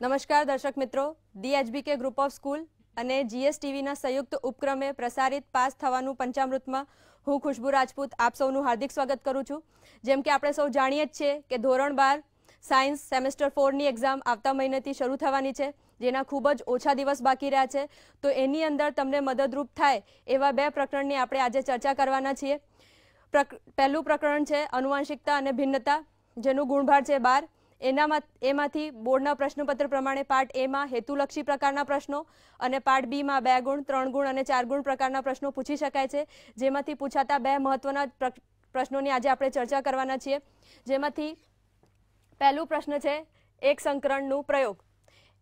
નમસ્કાર દર્શક મિત્રો ડીએચબીકે ગ્રુપ ઓફ સ્કૂલ અને જીએસટીવીના સંયુક્ત ઉપક્રમે પ્રસારિત પાસ થવાનું પંચામૃતમાં હું ખુશ્બુ રાજપૂત આપ સૌનું હાર્દિક સ્વાગત કરું છું. જેમ કે આપણે સૌ જાણીએ જ છીએ કે ધોરણ બાર સાયન્સ સેમેસ્ટર ફોરની એક્ઝામ આવતા મહિનેથી શરૂ થવાની છે, જેના ખૂબ જ ઓછા દિવસ બાકી રહ્યા છે. તો એની અંદર તમને મદદરૂપ થાય એવા બે પ્રકરણની આપણે આજે ચર્ચા કરવાના છીએ. પ્રક, પહેલું પ્રકરણ છે અનુવાંશિકતા અને ભિન્નતા, જેનું ગુણભાર છે બાર. એનામાં એમાંથી બોર્ડના પ્રશ્નપત્ર પ્રમાણે પાર્ટ એમાં હેતુલક્ષી પ્રકારના પ્રશ્નો અને પાર્ટ બીમાં બે ગુણ, ત્રણ ગુણ અને ચાર ગુણ પ્રકારના પ્રશ્નો પૂછી શકાય છે. જેમાંથી પૂછાતા બે મહત્વના પ્ર- પ્રશ્નોની આજે આપણે ચર્ચા કરવાના છીએ. જેમાંથી પહેલું પ્રશ્ન છે એક સંકરણનું પ્રયોગ.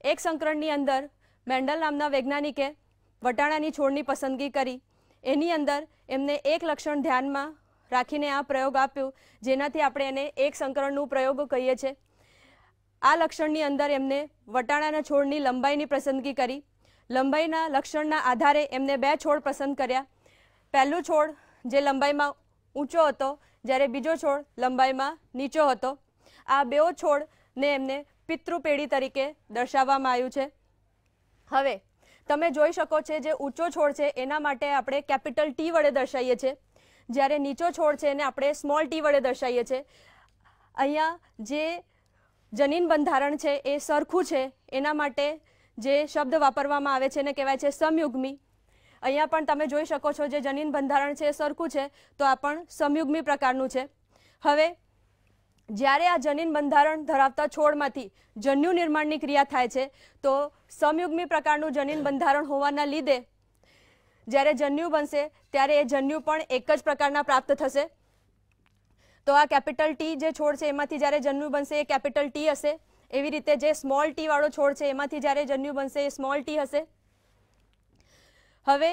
એક સંકરણની અંદર મેન્ડલ નામના વૈજ્ઞાનિકે વટાણાની છોડની પસંદગી કરી. એની અંદર એમને એક લક્ષણ ધ્યાનમાં રાખીને આ પ્રયોગ આપ્યો. જેનાથી આપણે એને એક સંકરણનું પ્રયોગ કહીએ છીએ. આ લક્ષણની અંદર એમને વટાણાના છોડની લંબાઈની પસંદગી કરી. લંબાઈના લક્ષણના આધારે એમને બે છોડ પસંદ કર્યા. પહેલું છોડ જે લંબાઈમાં ઊંચો હતો, જ્યારે બીજો છોડ લંબાઈમાં નીચો હતો. આ બેઓ છોડને એમને પિતૃપેઢી તરીકે દર્શાવવામાં આવ્યું છે. હવે, તમે જોઈ શકો છો જે ઊંચો છોડ છે, એના માટે આપણે કેપિટલ ટી વડે દર્શાવીએ છીએ. જ્યારે નીચો છોડ છે, એને આપણે સ્મોલ ટી વડે દર્શાવીએ છીએ. અહીંયા જે જનીન બંધારણ છે, એ સરખું છે, એના માટે જે શબ્દ વાપરવામાં આવે છે એને કહેવાય છે સમયુગ્મી. અહીંયા પણ તમે જોઈ શકો છો જે જનીન બંધારણ છે એ સરખું છે, તો આ પણ સમયુગ્મી પ્રકારનું છે. હવે, જ્યારે આ જનીન બંધારણ ધરાવતા છોડમાંથી જન્યુ નિર્માણની ક્રિયા થાય છે, તો સમયુગ્મી પ્રકારનું જનીન બંધારણ હોવાના લીધે જ્યારે જન્યુ બનશે, ત્યારે એ જન્યુ પણ એક જ પ્રકારના પ્રાપ્ત થશે. તો આ કેપિટલ ટી જે છોડ છે, એમાંથી જ્યારે જન્યુ બનશે એ કેપિટલ ટી હશે. એવી રીતે જે સ્મોલ ટી વાળો છોડ છે, એમાંથી જ્યારે જન્યુ બનશે એ સ્મોલ ટી હશે. હવે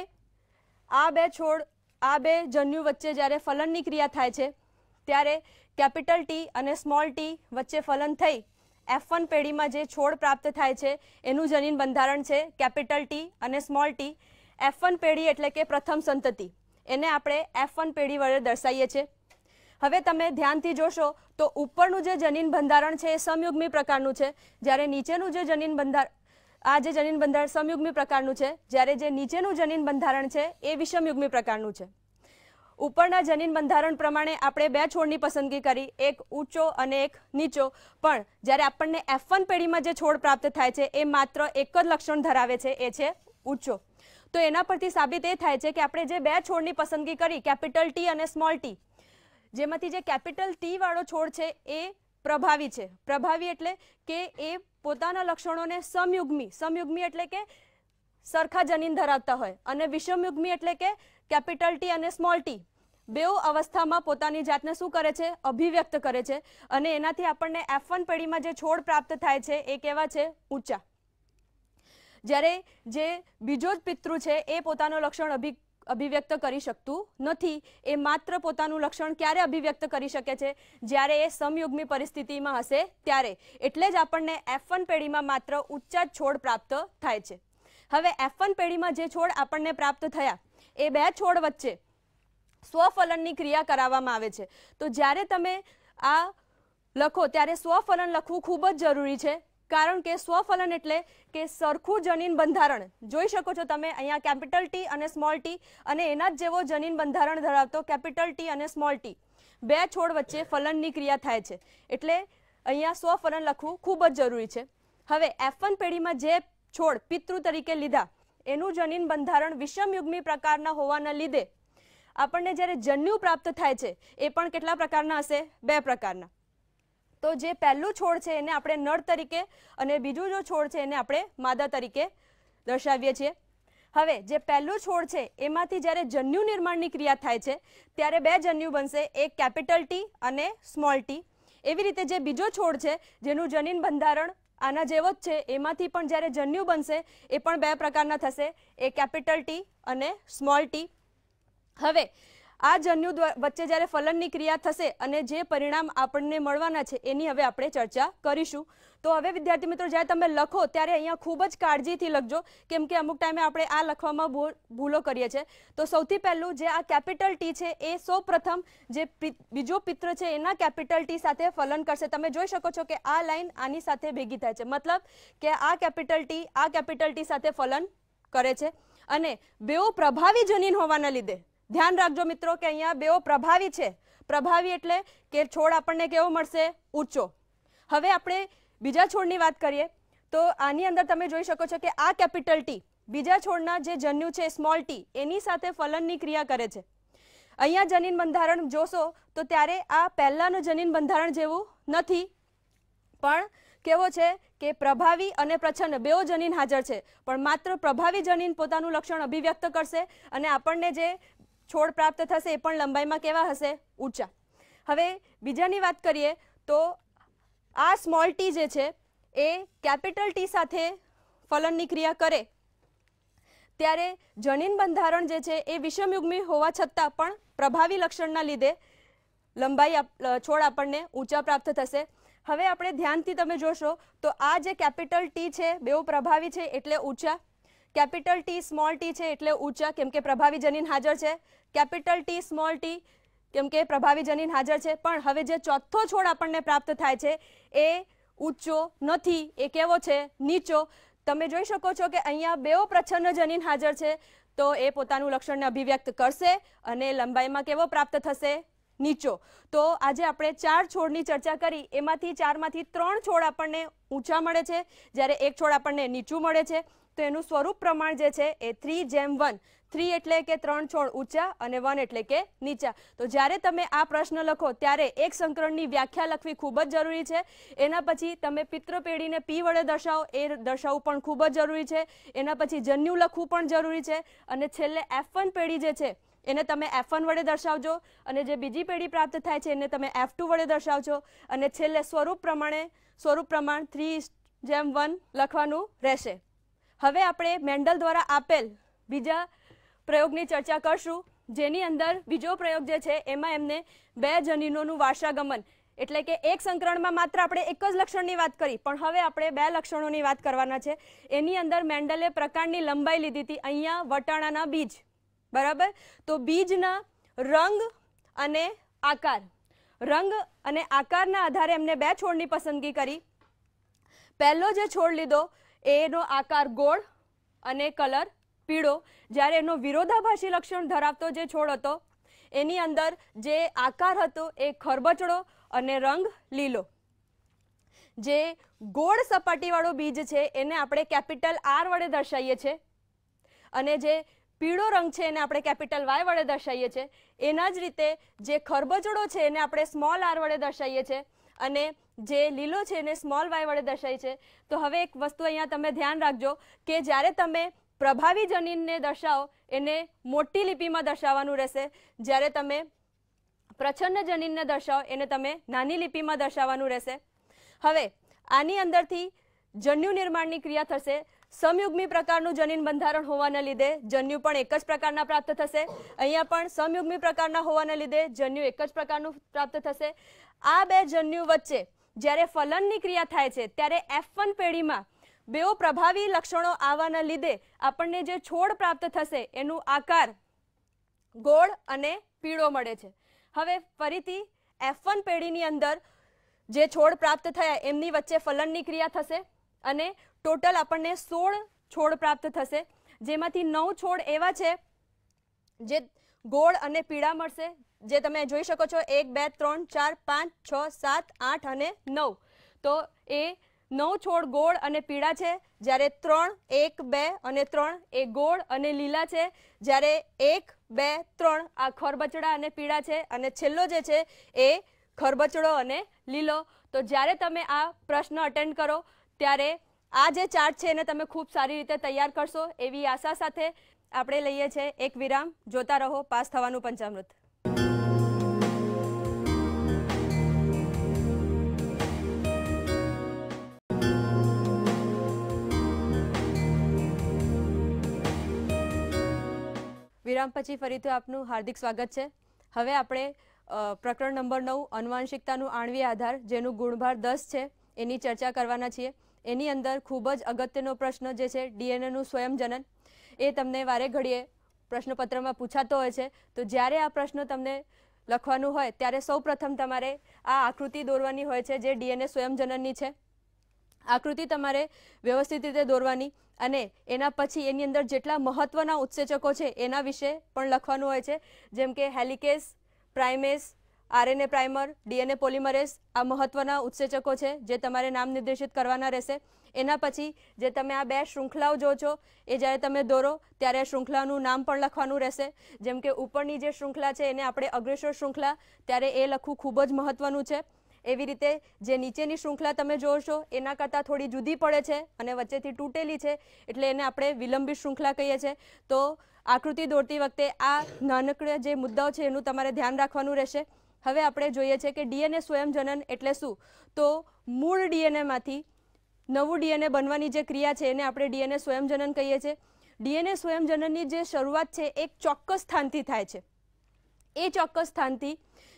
આ બે છોડ, આ બે જન્યુ વચ્ચે જ્યારે ફલનની ક્રિયા થાય છે, ત્યારે કેપિટલ ટી અને સ્મોલ ટી વચ્ચે ફલન થઈ. એફ વન પેઢીમાં જે છોડ પ્રાપ્ત થાય છે, એનું જનીન બંધારણ છે કેપિટલ ટી અને સ્મોલ ટી એફ વન પેઢી એટલે કે પ્રથમ સંતતિ. એને આપણે એફ વન પેઢી વડે દર્શાવીએ છીએ. હવે તમે ધ્યાનથી જોશો તો ઉપરનું જે જનીન બંધારણ છે એ સમયુગ્મી પ્રકારનું છે. જ્યારે નીચેનું જે જનીન બંધારણ આ જે જનીન બંધારણ સમયુગ્મી પ્રકારનું છે, જ્યારે જે નીચેનું જનીન બંધારણ છે એ વિષમયુગ્મી પ્રકારનું છે. ઉપરના જનીન બંધારણ પ્રમાણે આપણે બે છોડની પસંદગી કરી, એક ઊંચો અને એક નીચો. પણ જ્યારે આપણને એફ પેઢીમાં જે છોડ પ્રાપ્ત થાય છે, એ માત્ર એક જ લક્ષણ ધરાવે છે, એ છે ઊંચો. તો એના પરથી સાબિત એ થાય છે કે આપણે જે બે છોડની પસંદગી કરી, કેપિટલ ટી અને સ્મોલ ટી જેમાંથી જે કેપિટલ ટી વાળો છોડ છે એ પ્રભાવી છે. પ્રભાવી એટલે કે એ પોતાના લક્ષણોને સમયુગ્મી સમયુગ્મી એટલે કે સરખા જનીન ધરાવતા હોય અને વિષમયુગ્મી એટલે કે કેપિટલ ટી અને સ્મોલ ટી. બેઉ અવસ્થામાં પોતાની જાતને શું કરે છે? અભિવ્યક્ત કરે છે અને એનાથી આપણને એફ વન પેઢીમાં જે છોડ પ્રાપ્ત થાય છે એ કેવા છે? ઊંચા. જ્યારે જે બીજો જ પિતૃ છે એ પોતાનું લક્ષણ અભિ અભિવ્યક્ત કરી શકતું નથી. એ માત્ર પોતાનું લક્ષણ ક્યારે અભિવ્યક્ત કરી શકે છે? જ્યારે એ સમયુગ્મી પરિસ્થિતિમાં હશે ત્યારે. એટલે જ આપણને એફ પેઢીમાં માત્ર ઊંચા છોડ પ્રાપ્ત થાય છે. હવે એફ પેઢીમાં જે છોડ આપણને પ્રાપ્ત થયા, એ બે છોડ વચ્ચે સ્વફલનની ક્રિયા કરાવવામાં આવે છે. તો જ્યારે તમે આ લખો, ત્યારે સ્વફલન લખવું ખૂબ જ જરૂરી છે. કારણ કે સ્વફલન એટલે કે સરખું જનીન બંધારણ. જોઈ શકો છો તમે, અહીંયા કેપિટલ ટી અને સ્મોલ ટી અને એના જ જેવો જનીન બંધારણ ધરાવતો કેપિટલ ટી અને સ્મોલ ટી બે છોડ વચ્ચે ફલનની ક્રિયા થાય છે. એટલે અહીંયા સ્વફલન લખવું ખૂબ જ જરૂરી છે. હવે એફ પેઢીમાં જે છોડ પિતૃ તરીકે લીધા, એનું જનીન બંધારણ વિષમયુગ્મી પ્રકારના હોવાના લીધે આપણને જ્યારે જન્યુ પ્રાપ્ત થાય છે, એ પણ કેટલા પ્રકારના હશે? બે પ્રકારના. તો જે પહેલું છોડ છે એને આપણે નળ તરીકે અને બીજું જો છોડ છે એને આપણે માદા તરીકે દર્શાવીએ છીએ. હવે જે પહેલું છોડ છે એમાંથી જ્યારે જન્યુ નિર્માણની ક્રિયા થાય છે, ત્યારે બે જન્યુ બનશે, એક કેપિટલ ટી અને સ્મોલ ટી. એવી રીતે જે બીજો છોડ છે, જેનું જનીન બંધારણ આના જેવો જ છે, એમાંથી પણ જ્યારે જન્યુ બનશે, એ પણ બે પ્રકારના થશે, એ કેપિટલ ટી અને સ્મોલ ટી. હવે આ જન્યુ વચ્ચે જ્યારે ફલનની ક્રિયા થશે અને જે પરિણામ આપણને મળવાના છે, એની હવે આપણે ચર્ચા કરીશું. તો હવે, વિદ્યાર્થી મિત્રો, જ્યારે તમે લખો, ત્યારે અહીંયા ખૂબ જ કાળજીથી લખજો, કેમ કે અમુક ટાઈમે આપણે આ લખવામાં ભૂલો કરીએ છીએ. તો સૌથી પહેલું જે આ કેપિટલ ટી છે, એ સૌ જે બીજો પિત્ર છે, એના કેપિટલ ટી સાથે ફલન કરશે. તમે જોઈ શકો છો કે આ લાઈન આની સાથે ભેગી થાય છે. મતલબ કે આ કેપિટલ ટી, આ કેપિટલ ટી સાથે ફલન કરે છે. અને બેઓ પ્રભાવી જનીન હોવાના લીધે ધ્યાન રાખજો મિત્રો કે અહીંયા બેઓ પ્રભાવી છે. પ્રભાવી એટલે કે છોડ આપણને કેવો મળશે? ઊંચો. હવે આપણે બીજા છોડની વાત કરીએ. તો આની અંદર તમે જોઈ શકો છો કે આ કેપિટલ ટી, બીજા છોડના જે જન્યુ છે, સ્મોલ ટી, એની સાથે ફલનની ક્રિયા કરે છે. અહીંયા જનીન બંધારણ જોશો તો ત્યારે આ પહેલાંનું જનીન બંધારણ જેવું નથી. પણ કેવો છે કે પ્રભાવી અને પ્રછન્ન બેઓ જનીન હાજર છે. પણ માત્ર પ્રભાવી જનીન પોતાનું લક્ષણ અભિવ્યક્ત કરશે અને આપણને જે છોડ પ્રાપ્ત થશે એ પણ લંબાઈમાં કેવા હશે? ઊંચા. હવે બીજાની વાત કરીએ તો આ સ્મોલ ટી જે છે એ કેપિટલ ટી સાથે ફલનની ક્રિયા કરે. ત્યારે જનીન બંધારણ જે છે એ વિષમયુગ્મી હોવા છતાં પણ પ્રભાવી લક્ષણના લીધે લંબાઈ છોડ આપણને ઊંચા પ્રાપ્ત થશે. હવે આપણે ધ્યાનથી તમે જોશો તો આ જે કેપિટલ ટી છે બેઉ પ્રભાવી છે એટલે ઊંચા. કેપિટલ ટી સ્મોલ ટી છે એટલે ઊંચા કેમ કે પ્રભાવી જનીન હાજર છે. કેપિટલ ટી સ્મોલ ટી, કેમ કે પ્રભાવી જનીન હાજર છે. પણ હવે જે ચોથો છોડ આપણને પ્રાપ્ત થાય છે એ ઊંચો નથી, એ કેવો છે? નીચો. તમે જોઈ શકો છો કે અહીંયા બેઓ પ્રચ્છન્ન જનીન હાજર છે. તો એ પોતાનું લક્ષણને અભિવ્યક્ત કરશે અને લંબાઈમાં કેવો પ્રાપ્ત થશે? નીચો. તો આજે આપણે ચાર છોડની ચર્ચા કરી. એમાંથી ચારમાંથી ત્રણ છોડ આપણને ઊંચા મળે છે. જ્યારે એક છોડ આપણને નીચું મળે છે. તો એનું સ્વરૂપ પ્રમાણ જે છે એ થ્રી જેમ વન થ્રી એટલે કે ત્રણ છોડ ઊંચા અને વન એટલે કે નીચા. તો જ્યારે તમે આ પ્રશ્ન લખો, ત્યારે એક સંકરણની વ્યાખ્યા લખવી ખૂબ જ જરૂરી છે. એના પછી તમે પિત્ર પેઢીને પી વડે દર્શાવો, એ દર્શાવવું પણ ખૂબ જ જરૂરી છે. એના પછી જન્યુ લખવું પણ જરૂરી છે. અને છેલ્લે એફ પેઢી જે છે એને તમે એફ વડે દર્શાવજો અને જે બીજી પેઢી પ્રાપ્ત થાય છે એને તમે એફ વડે દર્શાવજો અને છેલ્લે સ્વરૂપ પ્રમાણે, સ્વરૂપ પ્રમાણ થ્રી જેમ વન લખવાનું રહેશે. હવે આપણે મેન્ડલ દ્વારા આપેલ બીજા પ્રયોગની ચર્ચા કરશું. જેની અંદર બીજો પ્રયોગ જે છે, એમાં એમને બે જનીનોનું વારસાગમન એટલે કે એક સંકરણમાં માત્ર આપણે એક જ લક્ષણની વાત કરી, પણ હવે આપણે બે લક્ષણોની વાત કરવાના છે. એની અંદર મેન્ડલે પ્રકારની લંબાઈ લીધી હતી. અહીંયા વટાણાના બીજ. બરાબર? તો બીજના રંગ અને આકાર. રંગ અને આકારના આધારે એમને બે છોડની પસંદગી કરી. પહેલો જે છોડ લીધો, એનો આકાર ગોળ અને કલર પીળો. જ્યારે એનો વિરોધાભાસી લક્ષણ ધરાવતો જે છોડ હતો, એની અંદર જે આકાર હતો એ ખરબચડો અને રંગ લીલો. જે ગોળ સપાટીવાળો બીજ છે, એને આપણે કેપિટલ આર વડે દર્શાવીએ છીએ. અને જે પીળો રંગ છે એને આપણે કેપિટલ વાય વડે દર્શાવીએ છીએ. એના જ રીતે જે ખરબચડો છે એને આપણે સ્મોલ આર વડે દર્શાવીએ છીએ અને જે લીલો છે એને સ્મોલ વાય વડે દર્શાવી છે તો હવે એક વસ્તુ અહીંયા તમે ધ્યાન રાખજો કે જ્યારે તમે પ્રભાવી જનીનને દર્શાવો, એને મોટી લિપિમાં દર્શાવવાનું રહેશે. જ્યારે તમે પ્રછન્ન જનીનને દર્શાવો, એને તમે નાની લિપિમાં દર્શાવવાનું રહેશે. હવે આની અંદરથી જન્યુ નિર્માણની ક્રિયા થશે. સમયુગ્મી પ્રકારનું જનીન બંધારણ હોવાના લીધે જન્યુ પણ એક જ પ્રકારના પ્રાપ્ત થશે. અહીંયા પણ સમયુગ્મી પ્રકારના હોવાના લીધે જન્યુ એક જ પ્રકારનું પ્રાપ્ત થશે. આ બે જન્યુ વચ્ચે જ્યારે ફલનની ક્રિયા થાય છે, ત્યારે એફ પેઢીમાં બેઓ પ્રભાવી લક્ષણો આવવાના લીધે આપણને જે છોડ પ્રાપ્ત થશે, એનું આકાર ગોળ અને પીળો મળે છે. હવે ફરીથી એફ પેઢીની અંદર જે છોડ પ્રાપ્ત થયા, એમની વચ્ચે ફલનની ક્રિયા થશે અને ટોટલ આપણને સોળ છોડ પ્રાપ્ત થશે. જેમાંથી નવ છોડ એવા છે જે ગોળ અને પીળા મળશે. જે તમે જોઈ શકો છો, એક, બે, ત્રણ, ચાર, પાંચ, છ, સાત, આઠ અને નવ. તો એ નવ છોડ ગોળ અને પીળા છે. જ્યારે ત્રણ, એક, બે અને ત્રણ એ ગોળ અને લીલા છે. જ્યારે એક, બે, ત્રણ આ ખરબચડા અને પીળા છે. અને છેલ્લો જે છે એ ખરબચડો અને લીલો. તો જ્યારે તમે આ પ્રશ્ન અટેન્ડ કરો, ત્યારે આ જે ચાર્ટ છે એને તમે ખૂબ સારી રીતે તૈયાર કરશો એવી આશા સાથે આપણે લઈએ છીએ એક વિરામ. જોતા રહો, પાસ થવાનું પંચામૃત. વિરામ પછી ફરીથી આપનું હાર્દિક સ્વાગત છે. હવે આપણે પ્રકરણ નંબર નવ, અનુવાંશિકતાનું આણવી આધાર, જેનું ગુણભાર દસ છે, એની ચર્ચા કરવાના છીએ. એની અંદર ખૂબ જ અગત્યનો પ્રશ્ન જે છે, ડીએનએનું સ્વયંજનન. એ તમને વારે ઘડીએ પ્રશ્નપત્રમાં પૂછાતો હોય છે. તો જ્યારે આ પ્રશ્ન તમને લખવાનું હોય, ત્યારે સૌપ્રથમ તમારે આ આકૃતિ દોરવાની હોય છે જે ડીએનએ સ્વયંજનનની છે. આકૃતિ તમારે વ્યવસ્થિત રીતે દોરવાની અને એના પછી એની અંદર જેટલા મહત્વના ઉત્સેચકો છે એના વિશે પણ લખવાનું હોય છે. જેમ કે helicase, primase RNA primer, DNA polymerase આ મહત્વના ઉત્સેચકો છે જે તમારે નામ નિર્દેશિત કરવાના રહેશે. એના પછી જે તમે આ બે શૃંખલાઓ જો છો, એ જ્યારે તમે દોરો ત્યારે શૃંખલાનું નામ પણ લખવાનું રહેશે. જેમ કે ઉપરની જે શૃંખલા છે એને આપણે અગ્રેસર શૃંખલા ત્યારે એ લખવું ખૂબ જ મહત્વનું છે. એવી રીતે જે નીચેની શૃંખલા તમે જોશો એના કરતાં થોડી જુદી પડે છે અને વચ્ચેથી તૂટેલી છે એટલે એને આપણે વિલંબિત શૃંખલા કહીએ છીએ. તો આકૃતિ દોરતી વખતે આ નાનકડા જે મુદ્દાઓ છે એનું તમારે ધ્યાન રાખવાનું રહેશે. હવે આપણે જોઈએ છે કે ડીએનએ સ્વયંજનન એટલે શું? તો મૂળ ડીએનએમાંથી નવું ડીએનએ બનવાની જે ક્રિયા છે, એને આપણે ડીએનએ સ્વયંજનન કહીએ છીએ. ડીએનએ સ્વયંજનનની જે શરૂઆત છે એક ચોક્કસ સ્થાનથી થાય છે. એ ચોક્કસ સ્થાનથી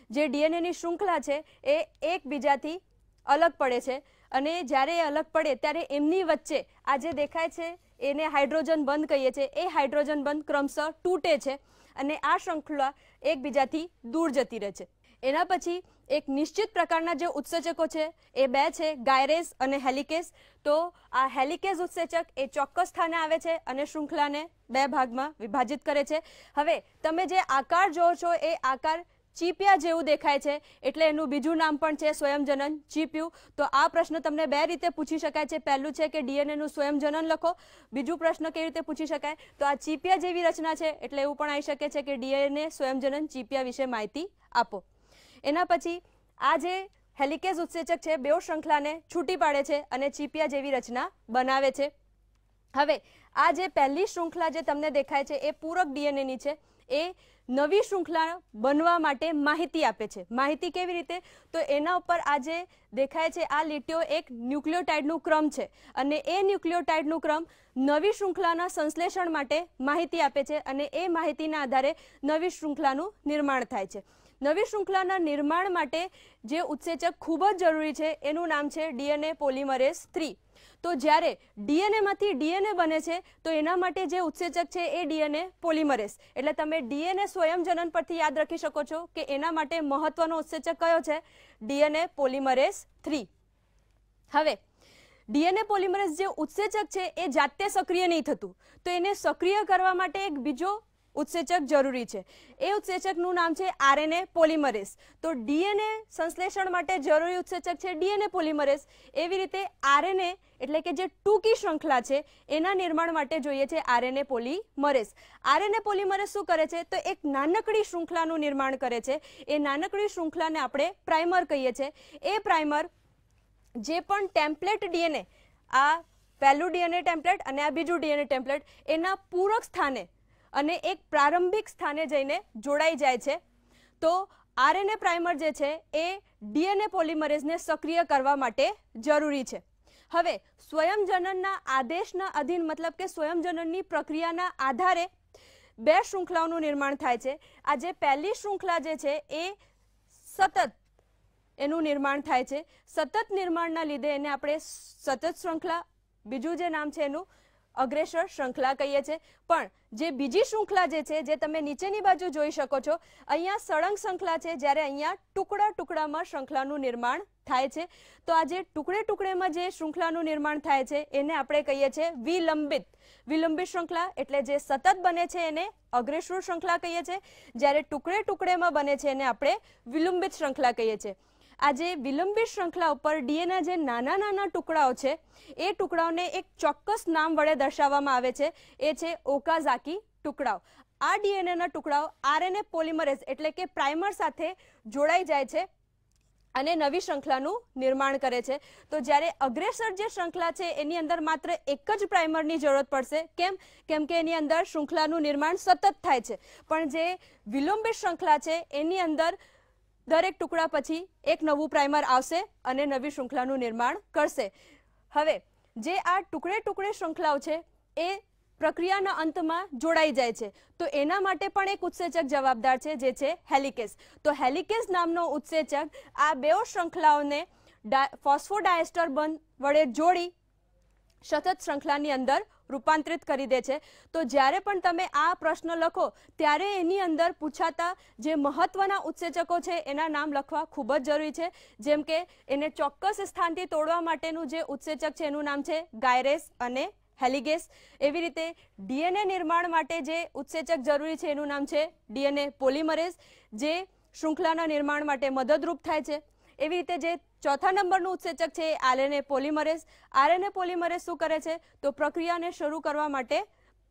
જે ડીએનએની શૃંખલા છે, એ એકબીજાથી અલગ પડે છે. અને જ્યારે એ અલગ પડે, ત્યારે એમની વચ્ચે આ જે દેખાય છે, એને હાઇડ્રોજન બંધ કહીએ છીએ. એ હાઇડ્રોજન બંધ ક્રમશઃ તૂટે છે અને આ શૃંખલા એકબીજાથી દૂર જતી રહે છે. એના પછી એક નિશ્ચિત પ્રકારના જે ઉત્સેચકો છે, એ બે છે ગાયરેસ અને હેલિકેસ તો આ હેલિકેસ ઉત્સેચક એ ચોક્કસ સ્થાને આવે છે અને શૃંખલાને બે ભાગમાં વિભાજિત કરે છે. હવે તમે જે આકાર જોવો છો, એ આકાર ચીપિયા જેવું દેખાય છે, એટલે એનું બીજું નામ પણ છે સ્વયંજનન ચીપ્યું. તો આ પ્રશ્ન તમને બે રીતે પૂછી શકાય છે. પહેલું છે કે ડીએનએનું સ્વયંજનન લખો, બીજું પ્રશ્ન કેવી રીતે પૂછી શકાય? તો આ ચીપિયા જેવી રચના છે, એટલે એવું પણ આવી શકે છે કે ડીએનએ સ્વયંજનન ચીપિયા વિશે માહિતી આપો. એના પછી આ જે હેલિકેઝ ઉત્સેચક છે, બેઉ શૃંખલાને છૂટી પાડે છે અને ચીપિયા જેવી રચના બનાવે છે. હવે આ જે પહેલી શૃંખલા જે તમને દેખાય છે, એ પૂરક ડીએનએની છે. એ નવી શૃંખલા બનવા માટે માહિતી આપે છે. માહિતી કેવી રીતે? તો એના ઉપર આ જે દેખાય છે, આ લીટીઓ એક ન્યુક્લિયોટાઇડનું ક્રમ છે અને એ ન્યુક્લિયોટાઇડનું ક્રમ નવી શૃંખલાના સંશ્લેષણ માટે માહિતી આપે છે અને એ માહિતીના આધારે નવી શૃંખલાનું નિર્માણ થાય છે. નવી શૃંખલાના નિર્માણ માટે જે ઉત્સેચક ખૂબ જ જરૂરી છે, એનું નામ છે ડીએનએ પોલિમરેઝ થ્રી. તો જ્યારે ડીએનએમાંથી ડીએનએ બને છે, તો એના માટે જે ઉત્સેચક છે એ ડીએનએ પોલિમરેસ એટલે તમે ડીએનએ સ્વયંજનન પરથી યાદ રાખી શકો છો કે એના માટે મહત્વનો ઉત્સેચક કયો છે? DNA polymerase three. હવે, ડીએનએ પોલિમરેસ જે ઉત્સેચક છે એ જાતે સક્રિય નહીં થતું. તો એને સક્રિય કરવા માટે એક બીજો ઉત્સેચક જરૂરી છે. એ ઉત્સેચકનું નામ છે આરએનએ પોલિમરેસ તો ડીએનએ સંશ્લેષણ માટે જરૂરી ઉત્સેચક છે ડીએનએ પોલિમરેસ એવી રીતે આરએનએ એટલે કે જે ટૂંકી શૃંખલા છે, એના નિર્માણ માટે જોઈએ છે આરએનએ પોલિમરેસ આરએનએ પોલિમરેસ શું કરે છે? તો એક નાનકડી શૃંખલાનું નિર્માણ કરે છે. એ નાનકડી શૃંખલાને આપણે પ્રાઇમર કહીએ છીએ એ પ્રાઇમર જે પણ ટેમ્પલેટ ડીએનએ, આ પહેલું ડીએનએ ટેમ્પલેટ અને આ બીજું ડીએનએ ટેમ્પલેટ, એના પૂરક સ્થાને અને એક પ્રારંભિક સ્થાને જઈને જોડાઈ જાય છે. તો આરએનએ પ્રાઇમર જે છે એ ડીએનએ પોલિમરેઝને સક્રિય કરવા માટે જરૂરી છે. હવે સ્વયંજનનના આદેશના અધીન મતલબ કે સ્વયંજનનની પ્રક્રિયાના આધારે બે શૃંખલાઓનું નિર્માણ થાય છે. આ જે પહેલી શૃંખલા જે છે એ સતત એનું નિર્માણ થાય છે. સતત નિર્માણના લીધે એને આપણે સતત શૃંખલા, બીજું જે નામ છે એનું અગ્રેસર શૃંખલા કહીએ છીએ પણ જે બીજી શૃંખલા જે છે, જે તમે નીચેની બાજુ જોઈ શકો છો, અહીંયા સળંગ શૃંખલા છે, જ્યારે અહીંયા ટુકડા ટુકડામાં શૃંખલાનું નિર્માણ થાય છે. તો આ જે ટુકડે ટુકડેમાં જે શૃંખલાનું નિર્માણ થાય છે, એને આપણે કહીએ છીએ વિલંબિત. વિલંબિત શૃંખલા એટલે જે સતત બને છે, એને અગ્રેસર શૃંખલા કહીએ છીએ જ્યારે ટુકડે ટુકડેમાં બને છે, એને આપણે વિલંબિત શૃંખલા કહીએ છીએ. આ જે વિલંબિત શૃંખલા ઉપર ડીએનએ જે નાના નાના ટુકડાઓ છે, એ ટુકડાઓને એક ચોક્કસ નામ વડે દર્શાવવામાં આવે છે. એ છે ઓકાઝાકી ટુકડાઓ. આ ડીએનએના ટુકડાઓ આરએનએ પોલિમરેઝ એટલે કે પ્રાઇમર સાથે જોડાઈ જાય છે અને નવી શૃંખલાનું નિર્માણ કરે છે. તો જ્યારે અગ્રેસર જે શૃંખલા છે, એની અંદર માત્ર એક જ પ્રાઇમરની જરૂરત પડશે. કેમ? કેમ કે એની અંદર શૃંખલાનું નિર્માણ સતત થાય છે. પણ જે વિલંબિત શૃંખલા છે, એની અંદર દરેક ટુકડા પછી એક નવું પ્રાઇમર આવશે અને નવી શૃંખલાનું નિર્માણ કરશે. હવે, જે આ ટુકડે ટુકડે શૃંખલાઓ છે, એ પ્રક્રિયાના અંતમાં જોડાઈ જાય છે. તો એના માટે પણ એક ઉત્સેચક જવાબદાર છે, જે છે હેલિકેસ. તો હેલિકેસ નામનો ઉત્સેચક આ બેઓ શૃંખલાઓને ફોસ્ફોડાયસ્ટર બંધ વડે જોડી સતત શૃંખલાની અંદર રૂપાંતરિત કરી દે છે. તો જ્યારે પણ તમે આ પ્રશ્ન લખો, ત્યારે એની અંદર પૂછાતા જે મહત્વના ઉત્સેચકો છે, એના નામ લખવા ખૂબ જ જરૂરી છે. જેમ કે, એને ચોક્કસ સ્થાનથી તોડવા માટેનું જે ઉત્સેચક છે, એનું નામ છે ગાયરેસ અને હેલિગેસ. એવી રીતે ડીએનએ નિર્માણ માટે જે ઉત્સેચક જરૂરી છે, એનું નામ છે ડીએનએ પોલિમરેઝ, જે શૃંખલાના નિર્માણ માટે મદદરૂપ થાય છે. એવી રીતે જે ચોથા નંબરનું ઉત્સેચક છે આરએનએ પોલિમરેઝ. આરએનએ પોલિમરેઝ શું કરે છે? તો પ્રક્રિયાને શરૂ કરવા માટે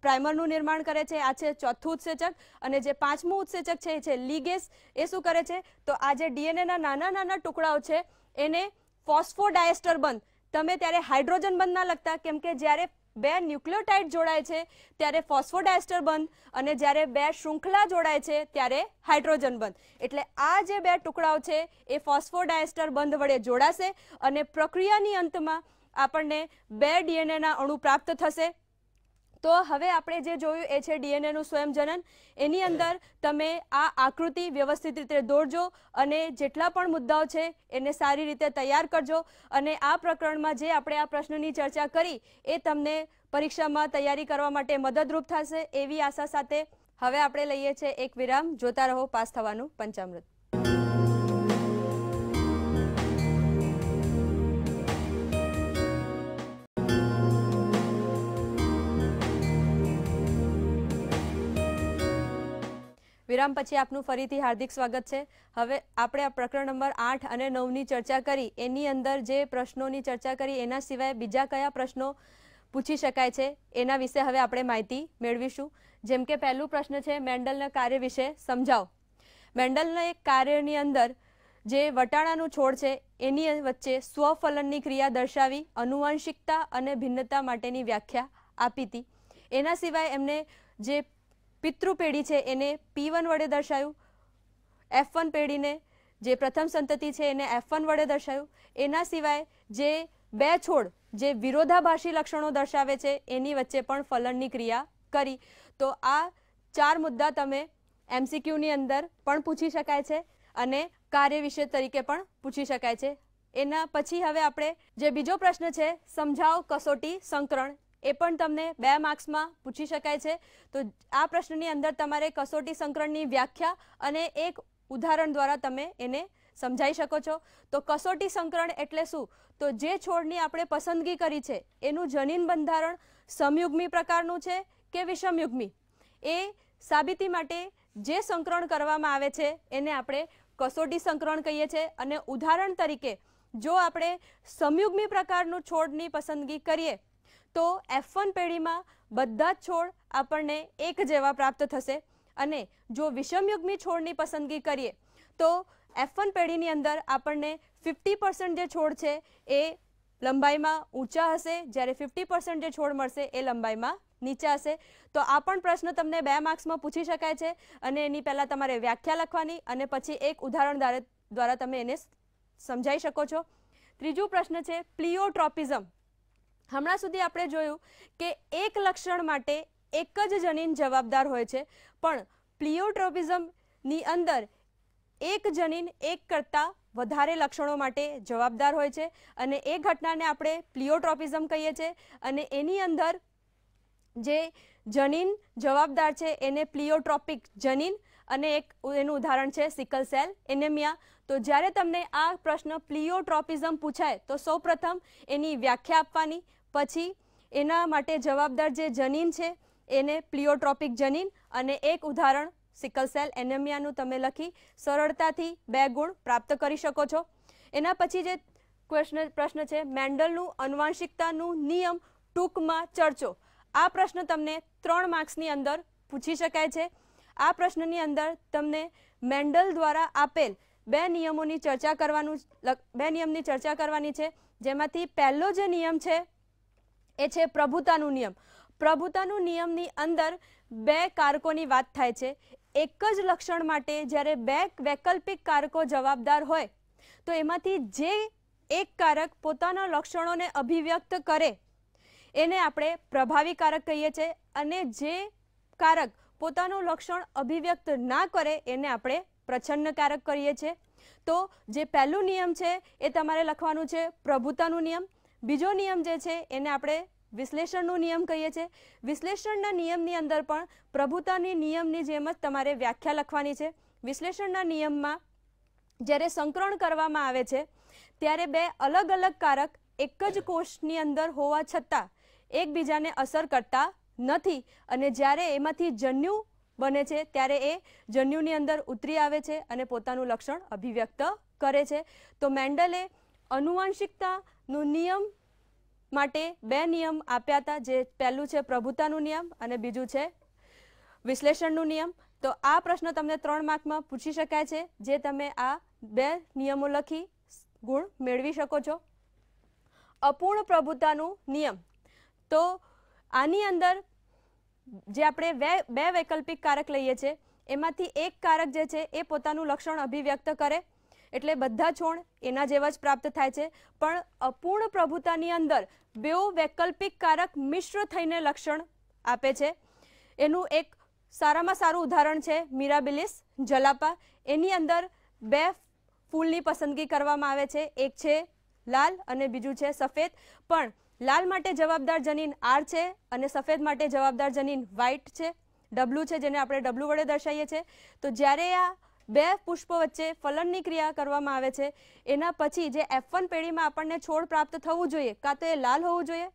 પ્રાઇમરનું નિર્માણ કરે છે. આ છે ચોથું ઉત્સેચક અને જે પાંચમું ઉત્સેચક છે એ છે લીગેસ. એ શું કરે છે? તો આ જે ડીએનએના નાના નાના ટુકડાઓ છે એને ફોસ્ફોડાયસ્ટર બંધ. તમે ત્યારે હાઇડ્રોજન બંધ ના લખતા, કેમ કે જ્યારે બે ન્યુક્લિયોટાઇડ જોડાય છે, ત્યારે ફોસ્ફોડાયસ્ટર બંધ અને જ્યારે બે શૃંખલા જોડાય છે, ત્યારે હાઇડ્રોજન બંધ. એટલે આ જે બે ટુકડાઓ છે, એ ફોસ્ફોડાયસ્ટર બંધ વડે જોડાશે અને પ્રક્રિયાની અંતમાં આપણને બે ડીએનએના અણુ પ્રાપ્ત થશે. તો હવે આપણે જે જોયું એ છે ડીએનએનું સ્વયંજનન. એની અંદર તમે આ આકૃતિ વ્યવસ્થિત રીતે દોરજો અને જેટલા પણ મુદ્દાઓ છે એને સારી રીતે તૈયાર કરજો અને આ પ્રકરણમાં જે આપણે આ પ્રશ્નની ચર્ચા કરી એ તમને પરીક્ષામાં તૈયારી કરવા માટે મદદરૂપ થશે એવી આશા સાથે હવે આપણે લઈએ છીએ એક વિરામ. જોતા રહો પાસ થવાનું પંચામૃત. વિરામ પછી આપનું ફરીથી હાર્દિક સ્વાગત છે. હવે આપણે આ પ્રકરણ નંબર આઠ અને નવની ચર્ચા કરી. એની અંદર જે પ્રશ્નોની ચર્ચા કરી, એના સિવાય બીજા કયા પ્રશ્નો પૂછી શકાય છે, એના વિશે હવે આપણે માહિતી મેળવીશું. જેમ કે પહેલું પ્રશ્ન છે, મેન્ડલના કાર્ય વિશે સમજાવો. મેન્ડલના એક કાર્યની અંદર જે વટાણાનું છોડ છે, એની વચ્ચે સ્વફલનની ક્રિયા દર્શાવી અનુવાંશિકતા અને ભિન્નતા માટેની વ્યાખ્યા આપી હતી. એના સિવાય એમને જે પિતૃ પેઢી છે એને પી વન વડે દર્શાવ્યું એફ વન પેઢીને જે પ્રથમ સંતતિ છે એને એફ વન વડે દર્શાવ્યું એના સિવાય જે બે છોડ, જે વિરોધાભાસી લક્ષણો દર્શાવે છે, એની વચ્ચે પણ ફલનની ક્રિયા કરી. તો આ ચાર મુદ્દા તમે એમસીક્યુની અંદર પણ પૂછી શકાય છે અને કાર્ય વિશે તરીકે પણ પૂછી શકાય છે. એના પછી હવે આપણે જે બીજો પ્રશ્ન છે, સમજાવ કસોટી સંકરણ. એ પણ તમને બે માર્ક્સમાં પૂછી શકાય છે. તો આ પ્રશ્નની અંદર તમારે કસોટી સંકરણની વ્યાખ્યા અને એક ઉદાહરણ દ્વારા તમે એને સમજાઈ શકો છો. તો કસોટી સંકરણ એટલે શું? તો જે છોડની આપણે પસંદગી કરી છે, એનું જનીન બંધારણ સમયુગ્મી પ્રકારનું છે કે વિષમયુગ્મી? એ સાબિતી માટે જે સંકરણ કરવામાં આવે છે, એને આપણે કસોટી સંકરણ કહીએ છીએ અને ઉદાહરણ તરીકે, જો આપણે સમયુગ્મી પ્રકારનું છોડની પસંદગી કરીએ તો એફ વન પેઢીમાં બધા જ છોડ આપણને એક જેવા પ્રાપ્ત થશે. અને જો વિષમયુગ્મી છોડની પસંદગી કરીએ, તો એફ વન પેઢીની અંદર આપણને ફિફ્ટી પર્સન્ટ જે છોડ છે એ લંબાઈમાં ઊંચા હશે. જ્યારે ફિફ્ટી પર્સન્ટ જે છોડ મળશે એ લંબાઈમાં નીચા હશે. તો આ પણ પ્રશ્ન તમને બે માર્ક્સમાં પૂછી શકાય છે અને એની પહેલાં તમારે વ્યાખ્યા લખવાની અને પછી એક ઉદાહરણ દ્વારા તમે એને સમજાઈ શકો છો. ત્રીજું પ્રશ્ન છે પ્લિયોટ્રોપિઝમ હમણાં સુધી આપણે જોયું કે એક લક્ષણ માટે એક જ જનીન જવાબદાર હોય છે, પણ પ્લિયોટ્રોપિઝમની અંદર એક જનીન એક કરતાં વધારે લક્ષણો માટે જવાબદાર હોય છે અને એ ઘટનાને આપણે પ્લિયોટ્રોપિઝમ કહીએ છીએ અને એની અંદર જે જનીન જવાબદાર છે એને પ્લિયોટ્રોપિક જનીન અને એક એનું ઉદાહરણ છે સિકલ સેલ એનેમિયા. તો જ્યારે તમને આ પ્રશ્ન પ્લિયોટ્રોપિઝમ પૂછાય તો સૌપ્રથમ એની વ્યાખ્યા આપવાની પછી એના માટે જવાબદાર જે જનીન છે, એને પ્લિયોટ્રોપિક જનીન અને એક ઉદાહરણ સિકલ સેલ એનેમિયાનું તમે લખી સરળતાથી બે ગુણ પ્રાપ્ત કરી શકો છો. એના પછી જે ક્વેશ્ચન, પ્રશ્ન છે, મેન્ડલનું અનુવાંશિકતાનું નિયમ ટૂંકમાં ચર્ચો. આ પ્રશ્ન તમને ત્રણ માર્ક્સની અંદર પૂછી શકાય છે. આ પ્રશ્નની અંદર તમને મેન્ડલ દ્વારા આપેલ બે નિયમોની ચર્ચા કરવાનું બે નિયમની ચર્ચા કરવાની છે. જેમાંથી પહેલો જે નિયમ છે એ છે પ્રભુતાનું નિયમ. પ્રભુતાનું નિયમની અંદર બે કારકોની વાત થાય છે. એક જ લક્ષણ માટે જ્યારે બે વૈકલ્પિક કારકો જવાબદાર હોય, તો એમાંથી જે એક કારક પોતાના લક્ષણોને અભિવ્યક્ત કરે, એને આપણે પ્રભાવી કારક કહીએ છીએ અને જે કારક પોતાનું લક્ષણ અભિવ્યક્ત ના કરે, એને આપણે પ્રછન્ન કારક કરીએ છીએ તો જે પહેલું નિયમ છે, એ તમારે લખવાનું છે પ્રભુતાનું નિયમ. બીજો નિયમ જે છે, એને આપણે વિશ્લેષણનો નિયમ કહીએ છીએ. વિશ્લેષણના નિયમની અંદર પણ પ્રભુતાની નિયમની જેમ જ તમારે વ્યાખ્યા લખવાની છે. વિશ્લેષણના નિયમમાં જ્યારે સંકરણ કરવામાં આવે છે, ત્યારે બે અલગ અલગ કારક એક જ કોષની અંદર હોવા છતાં એકબીજાને અસર કરતા નથી અને જ્યારે એમાંથી જન્યુ બને છે, ત્યારે એ જન્યુની અંદર ઉતરી આવે છે અને પોતાનું લક્ષણ અભિવ્યક્ત કરે છે. તો મેન્ડલે અનુવાંશિકતાનો નિયમ માટે બે નિયમ આપ્યા હતા. જે પહેલું છે પ્રભુતાનું નિયમ અને બીજું છે વિશ્લેષણનું નિયમ. તો આ પ્રશ્ન તમને ત્રણ માર્કમાં પૂછી શકાય છે, જે તમે આ બે નિયમો લખી ગુણ મેળવી શકો છો. અપૂર્ણ પ્રભુતાનું નિયમ. તો આની અંદર જે આપણે બે વૈકલ્પિક કારક લઈએ છીએ એમાંથી એક કારક જે છે એ પોતાનું લક્ષણ અભિવ્યક્ત કરે. એટલે બધા છોડ એના જેવા જ પ્રાપ્ત થાય છે. પણ અપૂર્ણ પ્રભુતાની અંદર બેઉ વૈકલ્પિક કારક મિશ્ર થઈને લક્ષણ આપે છે. એનું એક સારામાં સારું ઉદાહરણ છે મિરાબિલિસ જલાપા. એની અંદર બે ફૂલની પસંદગી કરવામાં આવે છે. એક છે લાલ અને બીજું છે સફેદ. પણ લાલ માટે જવાબદાર જનીન આર છે અને સફેદ માટે જવાબદાર જનીન વ્હાઇટ છે. ડબલું છે જેને આપણે ડબલું વડે દર્શાવીએ છીએ. તો જ્યારે આ બે પુષ્પો વચ્ચે ફલનની ક્રિયા કરવામાં આવે છે. એના પછી જે એફ વન પેઢીમાં આપણને છોડ પ્રાપ્ત થવું જોઈએ, કાં તો એ લાલ હોવું જોઈએ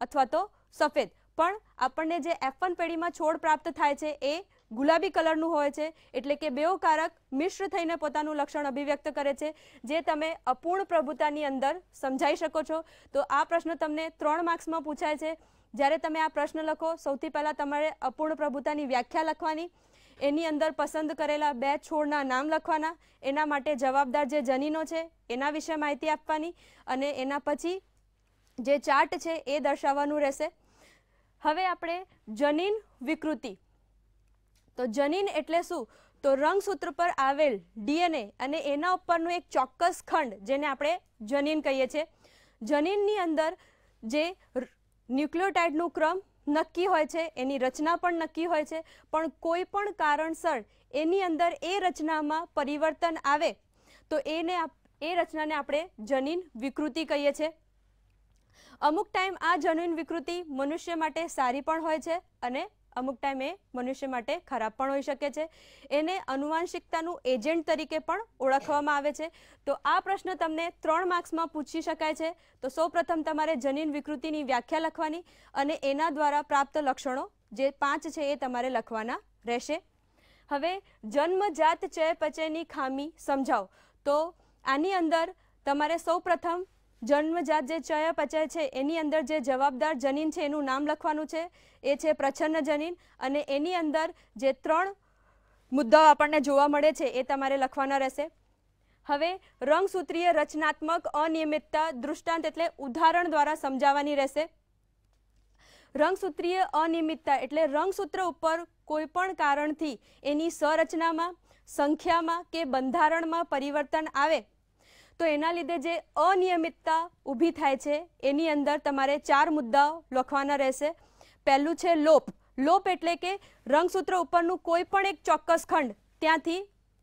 અથવા તો સફેદ. પણ આપણને જે એફ વન પેઢીમાં છોડ પ્રાપ્ત થાય છે એ ગુલાબી કલરનું હોય છે, એટલે કે બેઉ કારક મિશ્ર થઈને પોતાનું લક્ષણ અભિવ્યક્ત કરે છે, જે તમે અપૂર્ણ પ્રભુતાની અંદર સમજાઈ શકો છો. તો આ પ્રશ્ન તમને ત્રણ માર્ક્સમાં પૂછાય છે. જ્યારે તમે આ પ્રશ્ન લખો, સૌથી પહેલાં તમારે અપૂર્ણ પ્રભુતાની વ્યાખ્યા લખવાની એની અંદર પસંદ કરેલા બે છોડના નામ લખવાના. એના માટે જવાબદાર જે જનીનો છે, એના વિશે માહિતી આપવાની અને એના પછી જે ચાર્ટ છે એ દર્શાવવાનું રહેશે. હવે આપણે જનીન વિકૃતિ. તો જનીન એટલે શું? તો રંગસૂત્ર પર આવેલ ડીએનએ અને એના ઉપરનું એક ચોક્કસ ખંડ, જેને આપણે જનીન કહીએ છીએ. જનીનની અંદર જે ન્યુક્લિયોટાઇડનું ક્રમ નક્કી હોય છે, એની રચના પણ નક્કી હોય છે, પણ કોઈ પણ કારણસર એની અંદર એ રચનામાં પરિવર્તન આવે, તો એને એ રચનાને આપણે જનીન વિકૃતિ કહીએ છીએ અમુક ટાઈમ આ જનીન વિકૃતિ મનુષ્ય માટે સારી પણ હોય છે અને અમુક ટાઈમ મનુષ્ય માટે ખરાબ પણ હોઈ શકે છે. એને અનુવાંશિકતાનું એજન્ટ તરીકે પણ ઓળખવામાં આવે છે. તો આ પ્રશ્ન તમને ત્રણ માર્ક્સમાં પૂછી શકાય છે. તો સૌપ્રથમ તમારે જનીન વિકૃતિની વ્યાખ્યા લખવાની અને એના દ્વારા પ્રાપ્ત લક્ષણો જે પાંચ છે એ તમારે લખવાના રહેશે. હવે જન્મજાત ચયાપચયની ખામી સમજાવો. તો આની અંદર તમારે સૌપ્રથમ જન્મજાત જે ચયાપચય છે, એની અંદર જે જવાબદાર જનીન છે, એનું નામ લખવાનું છે. એ છે પ્રછન્ન જનીન અને એની અંદર જે ત્રણ મુદ્દાઓ આપણને જોવા મળે છે, એ તમારે લખવાના રહેશે. હવે રંગસૂત્રીય રચનાત્મક અનિયમિતતા દૃષ્ટાંત એટલે ઉદાહરણ દ્વારા સમજાવવાની રહેશે. રંગસૂત્રીય અનિયમિતતા એટલે રંગસૂત્ર ઉપર કોઈપણ કારણથી એની સંરચનામાં, સંખ્યામાં કે બંધારણમાં પરિવર્તન આવે. તો એના લીધે જે અનિયમિતતા ઊભી થાય છે, એની અંદર તમારે ચાર મુદ્દાઓ લખવાના રહેશે. પહેલું છે લોપ. લોપ એટલે કે રંગસૂત્ર ઉપરનું કોઈ પણ એક ચોક્કસ ખંડ ત્યાંથી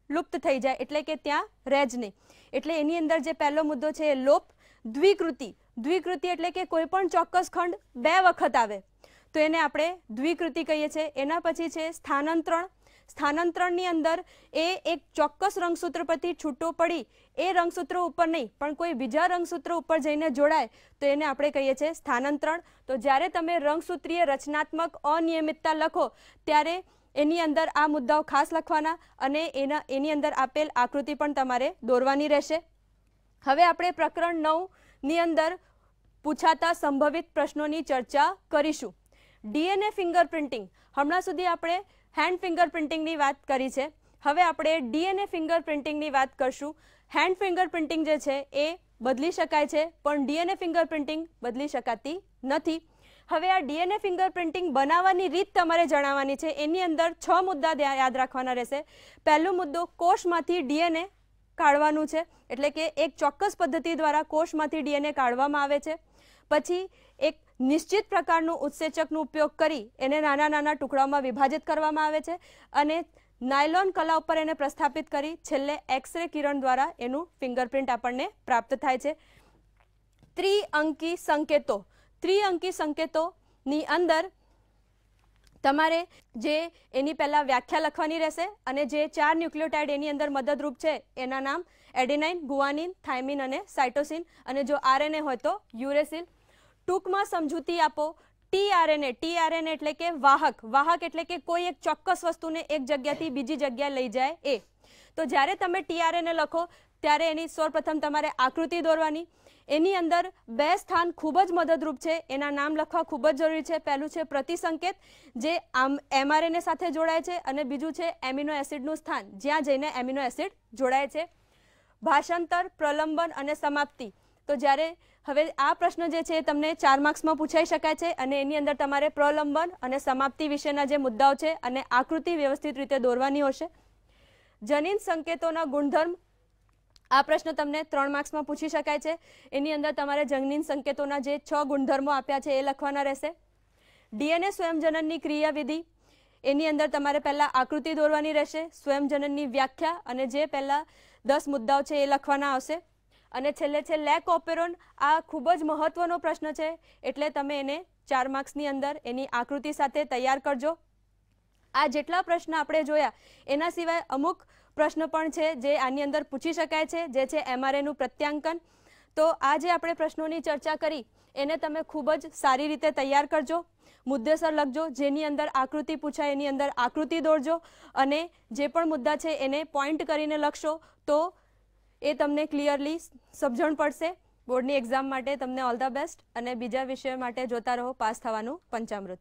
લુપ્ત થઈ જાય, એટલે કે ત્યાં રહે જ નહીં. એટલે એની અંદર જે પહેલો મુદ્દો છે એ લોપ. દ્વિકૃતિ. દ્વિકૃતિ એટલે કે કોઈ પણ ચોક્કસ ખંડ બે વખત આવે. તો એને આપણે દ્વિકૃતિ કહીએ છીએ. એના પછી છે સ્થાનાંતરણ. સ્થાનાંતરણની અંદર એ એક ચોક્કસ રંગસૂત્ર પરથી છૂટો પડી, એ રંગસૂત્ર ઉપર નહીં, પણ કોઈ બીજા રંગસૂત્ર ઉપર જઈને જોડાય, તો એને આપણે કહીએ છીએ સ્થાનાંતરણ. તો જ્યારે તમે રંગસૂત્રીય રચનાત્મક અનિયમિતતા લખો, ત્યારે એની અંદર આ મુદ્દાઓ ખાસ લખવાના અને એના, એની અંદર આપેલ આકૃતિ પણ તમારે દોરવાની રહેશે. હવે આપણે પ્રકરણ નવની અંદર પૂછાતા સંભવિત પ્રશ્નોની ચર્ચા કરીશું. DNA fingerprinting. હમણાં સુધી આપણે હેન્ડ ફિંગરપ્રિન્ટિંગની વાત કરી છે. હવે આપણે ડીએનએ ફિંગરપ્રિન્ટિંગની વાત કરશું. હેન્ડ ફિંગરપ્રિન્ટિંગ જે છે એ બદલી શકાય છે, પણ ડીએનએ ફિંગરપ્રિન્ટિંગ બદલી શકાતી નથી. હવે આ ડીએનએ ફિંગરપ્રિન્ટિંગ બનાવવાની રીત તમારે જણાવવાની છે. એની અંદર છ મુદ્દા યાદ રાખવાના રહેશે. પહેલો મુદ્દો, કોષમાંથી ડીએનએ કાઢવાનું છે, એટલે કે એક ચોક્કસ પદ્ધતિ દ્વારા કોષમાંથી ડીએનએ કાઢવામાં આવે છે. પછી એક નિશ્ચિત પ્રકારનું ઉત્સેચકનો ઉપયોગ કરી એને નાના નાના ટુકડાઓમાં વિભાજિત કરવામાં આવે છે અને નાયલોન કલા ઉપર એને પ્રસ્થાપિત કરી છેલ્લે એક્સરે કિરણ દ્વારા એનું ફિંગરપ્રિન્ટ આપણને પ્રાપ્ત થાય છે. ત્રિઅંકી સંકેતો. ત્રિઅંકી સંકેતોની અંદર તમારે જે એની પહેલાં વ્યાખ્યા લખવાની રહેશે અને જે ચાર ન્યુક્લિયોટાઇડ એની અંદર મદદરૂપ છે એના નામ એડિનાઇન, ગુઆનિન, થાઇમિન અને સાઇટોસિન અને જો આરએનએ હોય તો યુરેસિલ ટૂંકમાં સમજૂતી આપો. ટીઆરએનએ ટીઆરએનએ એટલે કે વાહક. વાહક એટલે કે કોઈ એક ચોક્કસ વસ્તુને એક જગ્યાથી બીજી જગ્યાએ લઈ જાય એ. તો જ્યારે તમે ટીઆરએનએ લખો, ત્યારે એની સૌપ્રથમ તમારે આકૃતિ દોરવાની. એની અંદર બે સ્થાન ખૂબ જ મદદરૂપ છે. એના નામ લખવા ખૂબ જ જરૂરી છે. પહેલું છે પ્રતિસંકેત, જે આમ એમઆરએનએ સાથે જોડાય છે અને બીજું છે એમિનો એસિડનું સ્થાન, જ્યાં જઈને એમિનો એસિડ જોડાય છે. ભાષાંતર, પ્રલંબન અને સમાપ્તિ. તો જ્યારે હવે આ પ્રશ્ન જે છે તમને ચાર માર્ક્સમાં પૂછાઈ શકાય છે અને એની અંદર તમારે પ્રલંબન અને સમાપ્તિ વિશેના જે મુદ્દાઓ છે અને આકૃતિ વ્યવસ્થિત રીતે દોરવાની હશે. જનીન સંકેતોના ગુણધર્મ, આ પ્રશ્ન તમને ત્રણ માર્ક્સમાં પૂછી શકાય છે. એની અંદર તમારે જનીન સંકેતોના જે છ ગુણધર્મો આપ્યા છે એ લખવાના રહેશે. ડીએનએ સ્વયંજનનની ક્રિયાવિધિ, એની અંદર તમારે પહેલાં આકૃતિ દોરવાની રહેશે, સ્વયંજનનની વ્યાખ્યા અને જે પહેલાં દસ મુદ્દાઓ છે એ લખવાના આવશે. અને છેલ્લે છે લેક ઓપેરોન આ ખૂબ જ મહત્વનો પ્રશ્ન છે. એટલે તમે એને ચાર માર્ક્સની અંદર એની આકૃતિ સાથે તૈયાર કરજો. આ જેટલા પ્રશ્ન આપણે જોયા, એના સિવાય અમુક પ્રશ્ન પણ છે જે આની અંદર પૂછી શકાય છે, જે છે એમઆરએનું પ્રત્યાંકન. તો આ જે આપણે પ્રશ્નોની ચર્ચા કરી, એને તમે ખૂબ જ સારી રીતે તૈયાર કરજો. મુદ્દેસર લખજો, જેની અંદર આકૃતિ પૂછાય એની અંદર આકૃતિ દોરજો અને જે પણ મુદ્દા છે એને પોઈન્ટ કરીને લખશો. તો એ તમને ક્લિયરલી સમજણ પડશે. બોર્ડની એક્ઝામ માટે તમને ઓલ ધ બેસ્ટ અને બીજા વિષય માટે જોતા રહો. પાસ થવાનું પંચામૃત.